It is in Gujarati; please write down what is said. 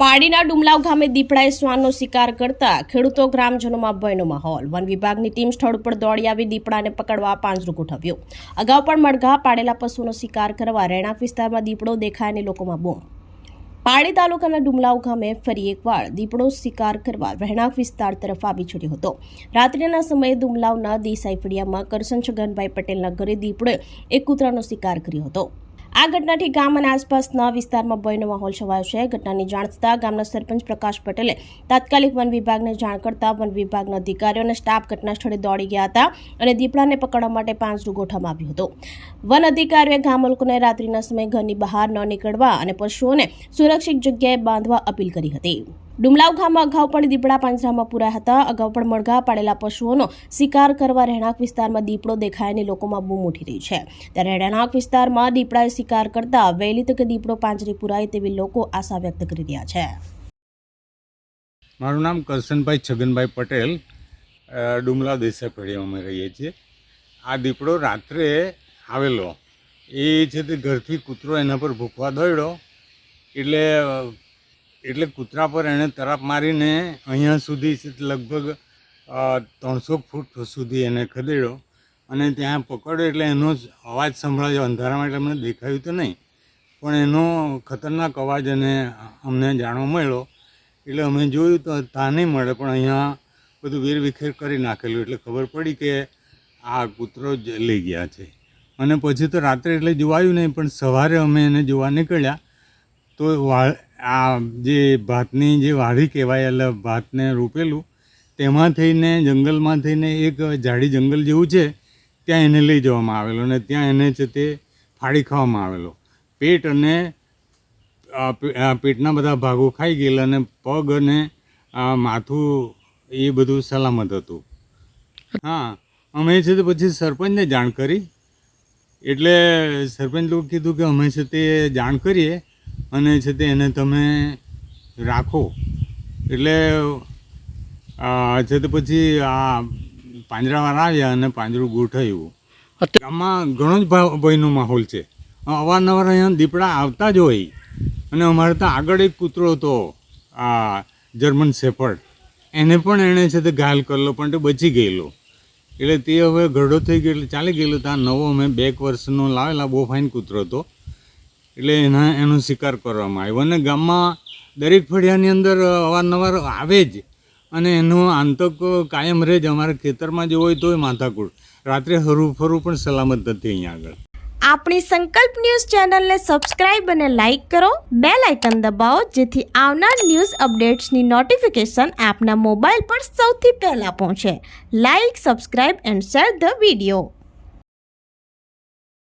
પાડીના ડુમલાવ ગામે દીપડાએ શ્વાનનો શિકાર કરતા ખેડૂતો, ગ્રામજનોમાં ભયનો માહોલ. વન વિભાગની ટીમ સ્થળ ઉપર દોડી આવી દીપડાને પકડવા પાંજરું ગોઠવ્યું. અગાઉ પણ મડઘા પાડેલા પશુનો શિકાર કરવા રહેણાંક વિસ્તારમાં દીપડો દેખાય અને લોકોમાં બૂમ. પાડી તાલુકાના ડુમલાવ ગામે ફરી એકવાર દીપડો શિકાર કરવા રહેણાંક વિસ્તાર તરફ આવી ચડ્યો હતો. રાત્રિના સમયે ડુમલાવના દેસાઈ ફળિયામાં કરશન છગનભાઈ પટેલના ઘરે દીપડોએ એક કૂતરાનો શિકાર કર્યો હતો. આ ઘટનાથી ગામ અને આસપાસના વિસ્તારમાં ભયનો માહોલ છવાયો છે. ઘટનાની જાણ થતાં ગામના સરપંચ પ્રકાશ પટેલે તાત્કાલિક વન વિભાગને જાણ કરતા વન વિભાગના અધિકારીઓ અને સ્ટાફ ઘટના સ્થળે દોડી ગયા હતા અને દીપડાને પકડવા માટે પાંજરું ગોઠવવામાં આવ્યું હતું. વન અધિકારીઓએ ગામલોકોને રાત્રિના સમયે ઘરની બહાર ન નીકળવા અને પશુઓને સુરક્ષિત જગ્યાએ બાંધવા અપીલ કરી હતી. ડુમલાવ ગામમાં અગાઉ પણ દીપડા પાંજરામાં પૂરા હતા. અગાઉ પણ મળઘા પાડેલા પશુઓનો શિકાર કરવા રહેણાંક વિસ્તારમાં દીપડો દેખાય અને લોકોમાં બૂમ ઉઠી રહી છે. ત્યારે રહેણાંક વિસ્તારમાં દીપડાએ શિકાર કરતા વહેલી તકે દીપડો પાંજરે પુરાય તેવી લોકો આશા વ્યક્ત કરી રહ્યા છે. મારું નામ કરશનભાઈ છગનભાઈ પટેલ. ડુમલાવ ડુમલા દેસાઈ ફળિયામાં રહીએ છીએ. આ દીપડો રાત્રે આવેલો. એ છે તે ઘરથી કૂતરો એના પર ભૂખવા દોડ્યો. એટલે એટલે કૂતરા પર એણે તરાપ મારીને અહીંયા સુધી લગભગ ત્રણસો ફૂટ સુધી એને ખદેડ્યો અને ત્યાં પકડ્યો એટલે એનો અવાજ સંભળાયો. અંધારામાં એટલે અમને દેખાયું તો નહીં, પણ એનો ખતરનાક અવાજ અને અમને જાણવા મળ્યો. એટલે અમે જોયું તો ત્યાં નહીં મળે, પણ અહીંયા બધું વેરવિખેર કરી નાખેલું. એટલે ખબર પડી કે આ કૂતરો જ લઈ ગયા છે. અને પછી તો રાત્રે એટલે જોવાયું નહીં, પણ સવારે અમે એને જોવા નીકળ્યા તો વા આ જે ભાતની જે વાડી કહેવાય, એટલે ભાતને રોપેલું, તેમાં થઈને, જંગલમાં થઈને એક ઝાડી જંગલ જેવું છે, ત્યાં એને લઈ જવામાં આવેલો અને ત્યાં એને છે તે ફાડી ખાવામાં આવેલો. પેટ અને પેટના બધા ભાગો ખાઈ ગયેલા અને પગ અને માથું એ બધું સલામત હતું. હા, અમે છે તે પછી સરપંચને જાણ કરી. એટલે સરપંચ લોકો કીધું કે અમે છે તે જાણ કરીએ. અને છે તે એને તમે રાખો. એટલે છે તે પછી આ પાંજરાવાળા આવ્યા અને પાંજરું ગોઠવ્યું. આમાં ઘણો જ ભય- ભયનો માહોલ છે. અવારનવાર અહીંયા દીપડા આવતા જ હોય. અને અમારે ત્યાં આગળ એક કૂતરો હતો આ જર્મન શેફર્ડ. એને પણ એણે છે તે ઘાયલ કરેલો પણ તે બચી ગયેલો. એટલે તે હવે ઘરડો થઈ ગયો એટલે ચાલી ગયેલો. ત્યાં નવો અમે બે વર્ષનો લાવેલા બહુ ફાઇન કૂતરો હતો. એટલે એના, એનો શિકાર કરવામાં આવ્યો. અને ગામમાં દરેક ફળિયાની અંદર અવારનવાર આવે જ. અને એનો આંતક કાયમ રહે જ. અમારા ખેતરમાં જે હોય તોય માથાકૂટ રાત્રે હરવું ફરવું પણ સલામત નથી અહીંયા આગળ. આપણી સંકલ્પ ન્યૂઝ ચેનલને સબસ્ક્રાઇબ અને લાઇક કરો. બે લાઇકન દબાવો, જેથી આવનાર ન્યૂઝ અપડેટ્સની નોટિફિકેશન આપના મોબાઈલ પર સૌથી પહેલા પહોંચે. Like, subscribe and share the video.